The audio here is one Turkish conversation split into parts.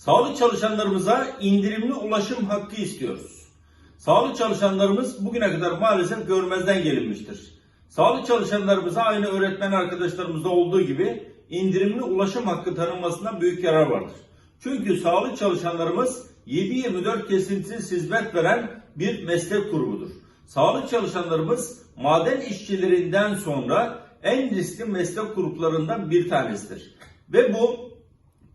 Sağlık çalışanlarımıza indirimli ulaşım hakkı istiyoruz. Sağlık çalışanlarımız bugüne kadar maalesef görmezden gelinmiştir. Sağlık çalışanlarımıza aynı öğretmen arkadaşlarımızda olduğu gibi indirimli ulaşım hakkı tanınmasından büyük yarar vardır. Çünkü sağlık çalışanlarımız 7-24 kesintisiz hizmet veren bir meslek grubudur. Sağlık çalışanlarımız maden işçilerinden sonra en riskli meslek gruplarından bir tanesidir. Ve bu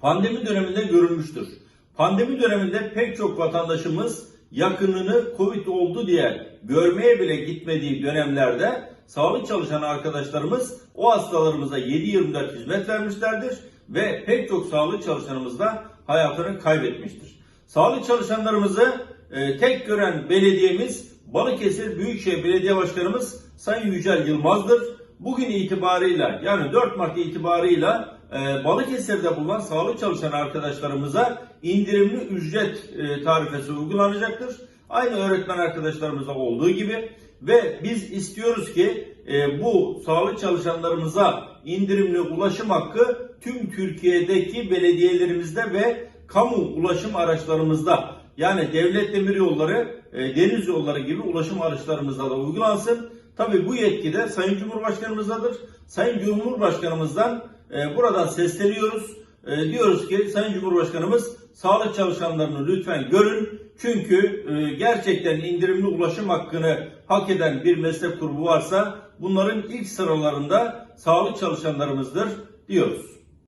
pandemi döneminde görülmüştür. Pandemi döneminde pek çok vatandaşımız yakınını Covid oldu diye görmeye bile gitmediği dönemlerde sağlık çalışan arkadaşlarımız o hastalarımıza 7-24 hizmet vermişlerdir ve pek çok sağlık çalışanımız da hayatını kaybetmiştir. Sağlık çalışanlarımızı e, tek gören belediyemiz Balıkesir Büyükşehir Belediye Başkanımız Sayın Yücel Yılmaz'dır. Bugün itibarıyla yani 4 Mart itibarıyla e, Balıkesir'de bulunan sağlık çalışan arkadaşlarımıza indirimli ücret e, tarifesi uygulanacaktır. Aynı öğretmen arkadaşlarımıza olduğu gibi ve biz istiyoruz ki e, bu sağlık çalışanlarımıza indirimli ulaşım hakkı tüm Türkiye'deki belediyelerimizde ve kamu ulaşım araçlarımızda yani devlet demir yolları, e, deniz yolları gibi ulaşım araçlarımızda da uygulansın. Tabi bu yetki de Sayın Cumhurbaşkanımızdadır. Sayın Cumhurbaşkanımızdan e, buradan sesleniyoruz. E, diyoruz ki Sayın Cumhurbaşkanımız sağlık çalışanlarını lütfen görün. Çünkü e, gerçekten indirimli ulaşım hakkını hak eden bir meslek grubu varsa bunların ilk sıralarında sağlık çalışanlarımızdır diyoruz.